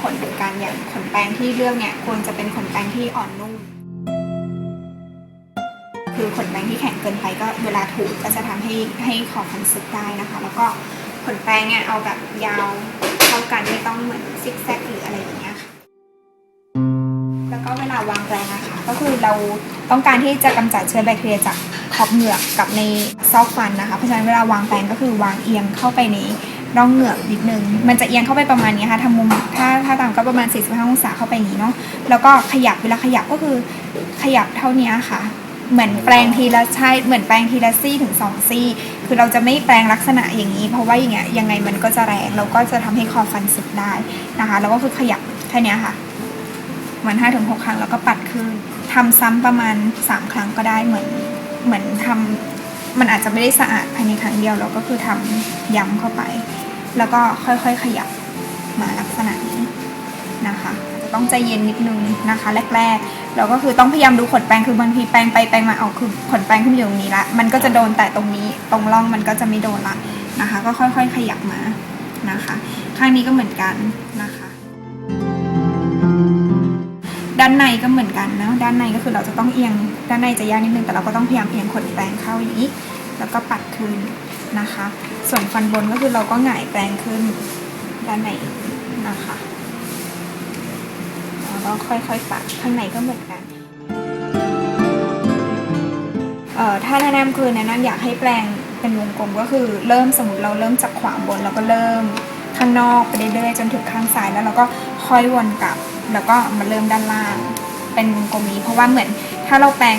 ผลเหมือนกันอย่างขนแปรงที่เลือกเนี่ยควรจะเป็นขนแปรงที่อ่อนนุ่ม คือขนแปรงที่แข็งเกินไปก็เวลาถูก็จะทำให้ให้ขอบมันสึกได้นะคะ แล้วก็ขนแปรงเนี่ยเอาแบบยาวเท่ากันไม่ต้องเหมือนซิกแซกหรืออะไรอย่างเงี้ยค่ะแล้วก็เวลาวางแปรงอะคะก็คือเราต้องการที่จะกำจัดเชื้อแบคทีเรียจากขอบเหงือกกับในซอกฟันนะคะ เพราะฉะนั้นเวลาวางแปรงก็คือวางเอียงเข้าไปใน ร่องเหงือกนิดนึง มันจะเอียงเข้าไปประมาณนี้ค่ะทำมุมถ้าถ้าตามก็ประมาณ 45 องศาเข้าไปนี้เนาะ แล้วก็ขยับเวลาขยับก็คือขยับเท่านี้ค่ะ เหมือนแปรงทีละใช่เหมือนแปรงทีละซี่ถึงสองซี่ คือเราจะไม่แปรงลักษณะอย่างนี้ เพราะว่าอย่างเงี้ยยังไงมันก็จะแรงแล้วก็จะทำให้คอฟันสึกได้นะคะ แล้วก็คือขยับแค่นี้ค่ะมันห้าถึงหกครั้งแล้วก็ปัดขึ้นทำซ้ำประมาณสามครั้งก็ได้เหมือนเหมือนทำ มันอาจจะไม่ได้สะอาดภายในครั้งเดียวเราก็คือทำย้ำเข้าไป แล้วก็ค่อยๆขยับมาลักษณะนี้นะคะจะต้องใจเย็นนิดนึงนะคะ แรกๆ เราก็คือต้องพยายามดูขนแปรงคือบางทีแปรงไปแปรงมาเอาคือขนแปรงขึ้นอยู่ตรงนี้ละมันก็จะโดนแต่ตรงนี้ตรงร่องมันก็จะไม่โดนละนะคะ ก็ค่อยๆขยับมานะคะ ข้างนี้ก็เหมือนกันนะคะ ด้านในก็เหมือนกันนะด้านในก็คือเราจะต้องเอียงด้านในจะยากนิดนึงแต่เราก็ต้องพยายามเอียงขนแปรงเข้าอย่างนี้ แล้วก็ปัดคืนนะคะ ส่วนฟันบนก็คือเราก็หงายแปรงขึ้นด้านในนะคะแล้วก็ค่อยๆปัดข้างในก็เหมือนกันเอ่อถ้าแนะนำคือแนะนำอยากให้แปรงเป็นวงกลมก็คือเริ่มสมมติเราเริ่มจากขวาบนแล้วก็เริ่มข้างนอกไปเรื่อยๆจนถึงข้างซ้ายแล้วเราก็ ค่อยวนกลับ แล้วก็มาเริ่มด้านล่าง เป็นวงกลมนี้ เพราะว่าเหมือนถ้าเราแปรง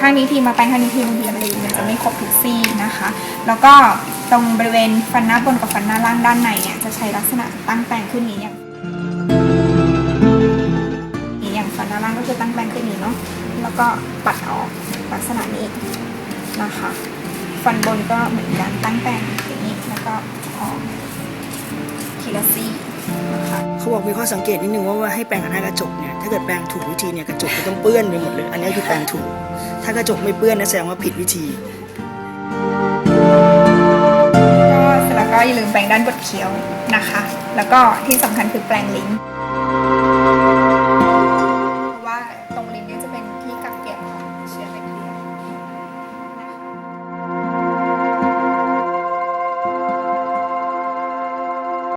ข้างนี้ทีมาแปรงข้างนี้ทีบางทีมันมันจะไม่ครบทุกซี่นะคะ แล้วก็ตรงบริเวณฟันหน้าบนกับฟันหน้าล่างด้านในเนี่ยจะใช้ลักษณะตั้งแปรงขึ้นนี้อย่างอย่างฟันหน้าล่างก็คือตั้งแปรงขึ้นนี้เนาะแล้วก็ปัดออกลักษณะนี้นะคะ ฟันบนก็เหมือนกันตั้งแปรงอย่างนี้ เขาบอกมีข้อสังเกตนิดนึงว่าว่าให้แปรงหน้ากระจกเนี่ยถ้าเกิดแปรงถูกวิธีเนี่ยกระจกจะต้องเปื้อนไปหมดเลย อันนี้คือแปรงถูก ถ้ากระจกไม่เปื้อนนะแสดงว่าผิดวิธี ก็เสร็จแล้วก็อย่าลืมแปรงด้านบดเคี้ยวนะคะ แล้วก็ที่สำคัญคือแปรงลิ้น